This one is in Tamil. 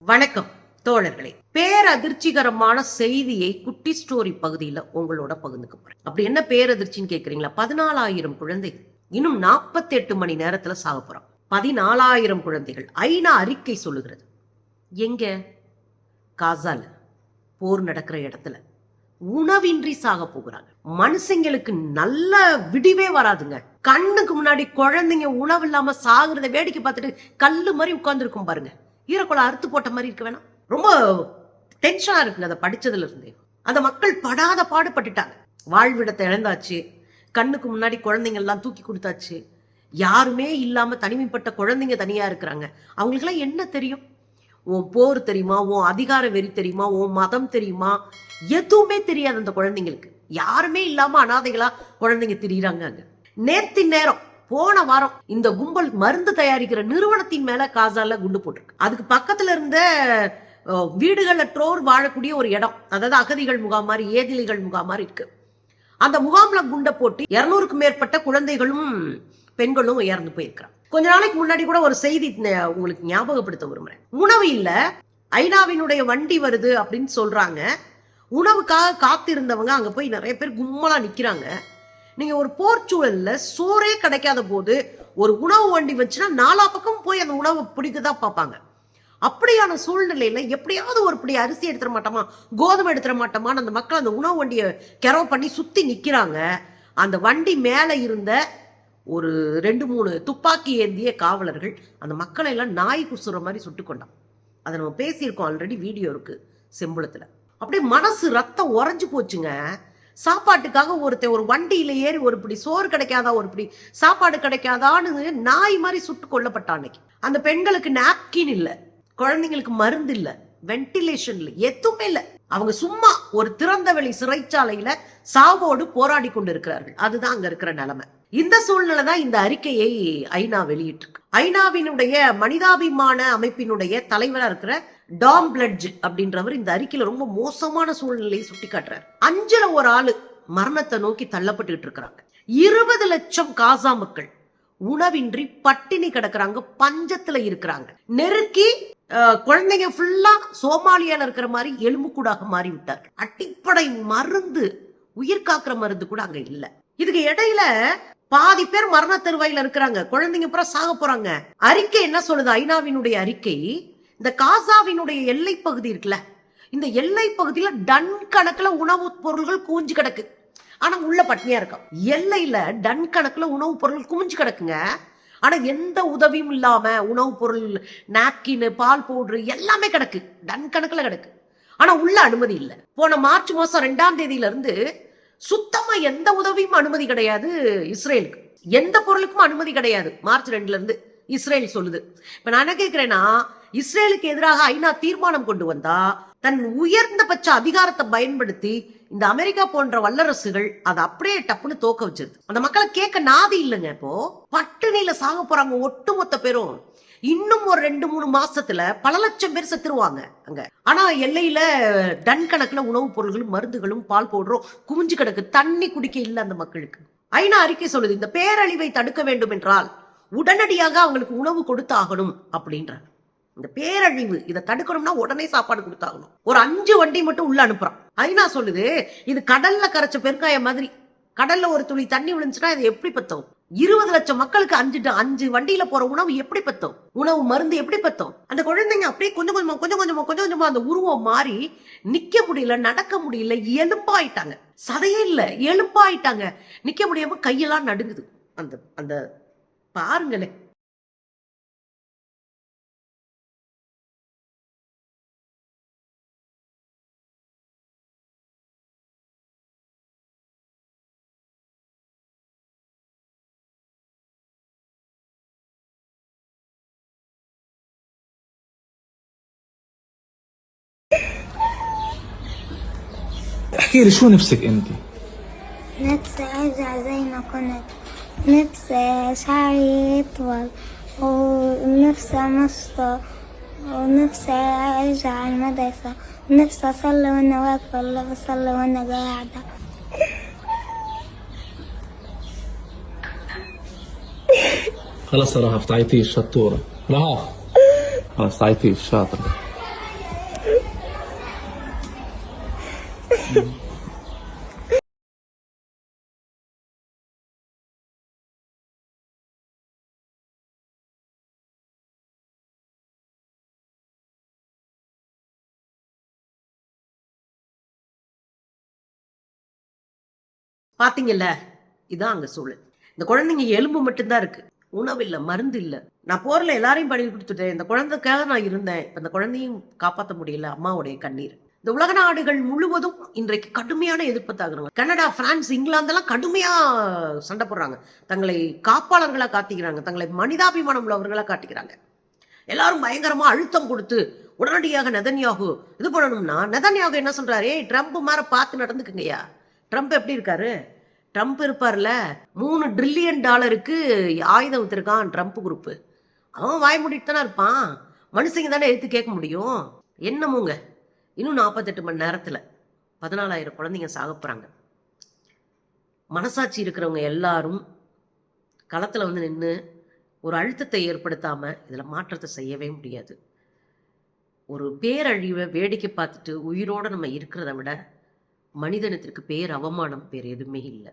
வணக்கம் தோழர்களே. பேரதிர்ச்சிகரமான செய்தியை குட்டி ஸ்டோரி பகுதியில் உங்களோட பகிர்ந்துக்க போறேன். அப்படி என்ன பேரதிர்ச்சின்னு கேக்குறீங்களா? பதினாலாயிரம் குழந்தைகள். இன்னும் 48 மணி நேரத்துல சாக போறோம். பதினாலாயிரம் குழந்தைகள். ஐநா அறிக்கை சொல்லுகிறது. எங்க? காசால. போர் நடக்கிற இடத்துல. உணவின்றி சாக போகிறாங்க. மனுஷங்களுக்கு நல்ல விடிவே வராதுங்க. கண்ணுக்கு முன்னாடி குழந்தைங்க உணவு இல்லாம சாகுறத வேடிக்கை பார்த்துட்டு கல்லு மாதிரி உட்கார்ந்துருக்கும் பாருங்க. ஈரக்குளம் அறுத்து போட்ட மாதிரி இருக்க வேணாம். ரொம்ப டென்ஷனாக இருக்குங்க அதை படித்ததுல இருந்தே. அந்த மக்கள் படாத பாடுபட்டுட்டாங்க. வாழ்விடத்தை இழந்தாச்சு. கண்ணுக்கு முன்னாடி குழந்தைங்கள்லாம் தூக்கி கொடுத்தாச்சு. யாருமே இல்லாமல் தனிமைப்பட்ட குழந்தைங்க தனியாக இருக்கிறாங்க. அவங்களுக்கெல்லாம் என்ன தெரியும்? உன் போர் தெரியுமா? உன் அதிகார வெறி தெரியுமா? உன் மதம் தெரியுமா? எதுவுமே தெரியாது அந்த குழந்தைங்களுக்கு. யாருமே இல்லாமல் அனாதைகளாக குழந்தைங்க திரியிறாங்க அங்கே. நேர்த்தி நேரம். போன வாரம் இந்த கும்பல் மருந்து தயாரிக்கிற நிறுவனத்தின் மேல காசால குண்டு போட்டிருக்கு. அதுக்கு பக்கத்துல இருந்த வீடுகளில் வீடுகளற்றோர் வாழக்கூடிய ஒரு இடம். அதாவது அகதிகள் முகாம் மாதிரி ஏதிலிகள் முகாம் மாதிரி இருக்கு. அந்த முகாம்ல குண்டை போட்டு இருநூறுக்கு மேற்பட்ட குழந்தைகளும் பெண்களும் இறந்து போயிருக்கிறான் கொஞ்ச நாளைக்கு முன்னாடி கூட ஒரு செய்தி உங்களுக்கு ஞாபகப்படுத்த விரும்புறேன். உணவு இல்ல. ஐநாவினுடைய வண்டி வருது அப்படின்னு சொல்றாங்க. உணவுக்காக காத்திருந்தவங்க அங்க போய் நிறைய பேர் கும்மலா நிக்கிறாங்க. நீங்க ஒரு போர்ச்சூழல்ல சோறே கிடைக்காத போது ஒரு உணவு வண்டி வச்சுன்னா நாலா பக்கம் போய் அந்த உணவை பிடிக்கதா பார்ப்பாங்க. அப்படியான சூழ்நிலையில எப்படியாவது ஒரு பிடி அரிசி எடுத்துட மாட்டோமா கோதுமை எடுத்துட மாட்டோமான்னு அந்த மக்கள் அந்த உணவு வண்டியை கெரவ பண்ணி சுத்தி நிக்கிறாங்க. அந்த வண்டி மேல இருந்த ஒரு ரெண்டு மூணு துப்பாக்கி ஏந்திய காவலர்கள் அந்த மக்களை எல்லாம் நாய் குசுற மாதிரி சுட்டு கொண்டான் அதை நம்ம பேசியிருக்கோம் ஆல்ரெடி வீடியோ இருக்கு செம்புளத்துல அப்படியே மனசு ரத்தம் உறைஞ்சு போச்சுங்க. சாப்பாட்டுக்காக ஒருத்தன் ஒரு வண்டியில ஏறி ஒரு பிடி சோறு கிடைக்காதா ஒரு பிடி சாப்பாடு கிடைக்காதான்னு நாய் மாதிரி சுட்டு கொல்லப்பட்டான் அன்னைக்கு. அந்த பெண்களுக்கு நாப்கின் இல்லை குழந்தைங்களுக்கு மருந்து இல்லை வென்டிலேஷன் இல்லை எதுவுமே இல்லை. அவங்க சும்மா ஒரு திறந்த வெளி சிறைச்சாலையில சாவோடு போராடி கொண்டு இருக்கிறார்கள் அதுதான் அங்க இருக்கிற நிலைமை. இந்த சூழ்நிலை தான் இந்த அறிக்கையை ஐநா வெளியிட்டிருக்கு. ஐநாவினுடைய மனிதாபிமான அமைப்பினுடைய தலைவராக இருக்கிற டாம் பிளட்ஜ் அப்படின்றவர் இந்த அறிக்கையில ரொம்ப மோசமான சூழ்நிலையை சுட்டி காட்டுறாரு அஞ்சுல ஒரு ஆளு மரணத்தை நோக்கி தள்ளப்பட்டுக்கிட்டு இருக்கிறாங்க. இருபது லட்சம் காசா மக்கள் உணவின்றி பட்டினி கிடக்குறாங்க பஞ்சத்துல இருக்கிறாங்க. நெருக்கி அஹ், குழந்தைங்க ஃபுல்லா சோமாலியால இருக்கிற மாதிரி எலும்புக்கூடாக மாறி விட்டார் அடிப்படை மருந்து உயிர் காக்குற மருந்து கூட அங்க இல்ல. இதுக்கு இடையில பாதி பேர் மரண தருவாயில இருக்கிறாங்க. குழந்தைங்க பூரா சாக போறாங்க. அறிக்கை என்ன சொல்லுது? ஐநாவினுடைய அறிக்கை இந்த காசாவினுடைய எல்லை பகுதி இருக்குல்ல இந்த எல்லை பகுதியில டன் கணக்குல உணவுப் பொருள்கள் கூஞ்சு கிடக்கு. ஆனா உள்ள பட்னியா இருக்கும் எல்லையில டன் கணக்குல உணவுப் பொருள் குமிஞ்சு கிடக்குங்க. ஆனா எந்த உதவியும் இல்லாம உணவுப் பொருள் நாப்கின் பால் பவுடர் எல்லாமே கிடக்கு. டன் கணக்குல கிடக்கு. ஆனா உள்ள அனுமதி இல்லை. போன மார்ச் மாசம் ரெண்டாம் தேதியில இருந்து சுத்தமா எந்த உதவியும் அனுமதி கிடையாது இஸ்ரேலுக்கு. எந்த பொருளுக்கும் அனுமதி கிடையாது. மார்ச் ரெண்டுல இருந்து. இஸ்ரேல் சொல்லுது. இப்ப நான் என்ன கேட்கிறேன்னா இஸ்ரேலுக்கு எதிராக ஐநா தீர்மானம் கொண்டு வந்தா தன் உயர்ந்தபட்ச அதிகாரத்தை பயன்படுத்தி இந்த அமெரிக்கா போன்ற வல்லரசுகள் அதை அப்படியே டப்புன்னு தோக்க வச்சிருது. அந்த மக்களை கேட்க நாதி இல்லைங்க இப்போ. பட்டினியில சாக போறாங்க ஒட்டுமொத்த பேரும். இன்னும் ஒரு ரெண்டு மூணு மாசத்துல பல லட்சம் பேர் செத்துருவாங்க அங்க. ஆனா எல்லையில டன் கணக்குல உணவுப் பொருள்களும் மருந்துகளும் பால் பவுடரும் குமிஞ்சு கிடக்கு. தண்ணி குடிக்க இல்லை அந்த மக்களுக்கு. ஐநா அறிக்கை சொல்லுது இந்த பேரழிவை தடுக்க வேண்டும் என்றால் உடனடியாக அவங்களுக்கு உணவு கொடுத்தாகணும் அப்படின்றாங்க. இந்த பேரழிவு இதை தடுக்கணும்னா உடனே சாப்பாடு கொடுத்தாகணும். ஒரு அஞ்சு வண்டி மட்டும் உள்ள அனுப்புறான். ஐநா சொல்லுது இது கடல்ல கரைச்ச பெருக்காய மாதிரி கடல்ல ஒரு துளி தண்ணி விழுந்துச்சுன்னா இது எப்படி பத்தவும் இருபது லட்சம் மக்களுக்கு அஞ்சு ட- அஞ்சு வண்டியில போற உணவு எப்படி பத்தும்? உணவு மருந்து எப்படி பத்தும்? அந்த குழந்தைங்க அப்படியே கொஞ்சம் கொஞ்சமா கொஞ்சம் கொஞ்சமா கொஞ்சம் கொஞ்சமா அந்த உருவம் மாறி நிக்க முடியல நடக்க முடியல எலும்பாயிட்டாங்க. சதையே இல்ல எலும்பாயிட்டாங்க. நிக்க முடியாம கையெல்லாம் நடுங்குது. அந்த அந்த பாருங்களேன் احكي لي شو نفسك انت؟ نفسي ارجع زي ما كنت نفسي شعري يطول ونفسي نشطة ونفسي أرجع على المدرسة. ونفسي أصلي وأنا واقفة ولا بصلي وأنا قاعدة. خلاص يا رهف الشطورة. راح. رهف خلاص تعيطي شاطرة பாத்தீங்கல்ல? இதான் அங்க சூழல். இந்த குழந்தைங்க எலும்பு மட்டும்தான் இருக்கு. உணவு இல்லை மருந்து இல்லை. நான் போர்ல எல்லாரையும் பணி கொடுத்துட்டேன். இந்த குழந்தைக்காக நான் இருந்தேன். இப்போ இந்த குழந்தையும் காப்பாற்ற முடியல அம்மாவுடைய கண்ணீர். இந்த உலக நாடுகள் முழுவதும் இன்றைக்கு கடுமையான எதிர்ப்பு தாக்குறாங்க. கனடா பிரான்ஸ் இங்கிலாந்தெல்லாம் கடுமையா சண்டை போடுறாங்க. தங்களை காப்பாளர்களா காட்டிக்கிறாங்க. தங்களை மனிதாபிமானம் உள்ளவர்களா காட்டிக்கிறாங்க. எல்லாரும் பயங்கரமா அழுத்தம் கொடுத்து உடனடியாக நெதன்யாகு இது பண்ணணும்னா நெதன்யாகு என்ன சொல்றாரு? ட்ரம்ப் மாற பார்த்து நடந்துக்குங்கய்யா. ட்ரம்ப் எப்படி இருக்காரு? ட்ரம்ப் இருப்பார்ல. மூணு ட்ரில்லியன் டாலருக்கு ஆயுதம் வித்திருக்கான் ட்ரம்ப் குரூப்பு அவன் வாய் மூடிட்டு தானே இருப்பான். மனுஷங்க தானே எடுத்து கேட்க முடியும். என்னமோங்க இன்னும் நாற்பத்தெட்டு மணி நேரத்தில் பதினாலாயிரம் குழந்தைங்க சாக போகிறாங்க மனசாட்சி இருக்கிறவங்க எல்லாரும் களத்தில் வந்து நின்று ஒரு அழுத்தத்தை ஏற்படுத்தாமல் இதில் மாற்றத்தை செய்யவே முடியாது. ஒரு பேரழிவை வேடிக்கை பார்த்துட்டு உயிரோடு நம்ம இருக்கிறத விட மனிதனத்திற்கு பேர் அவமானம் வேறு எதுவுமே இல்லை.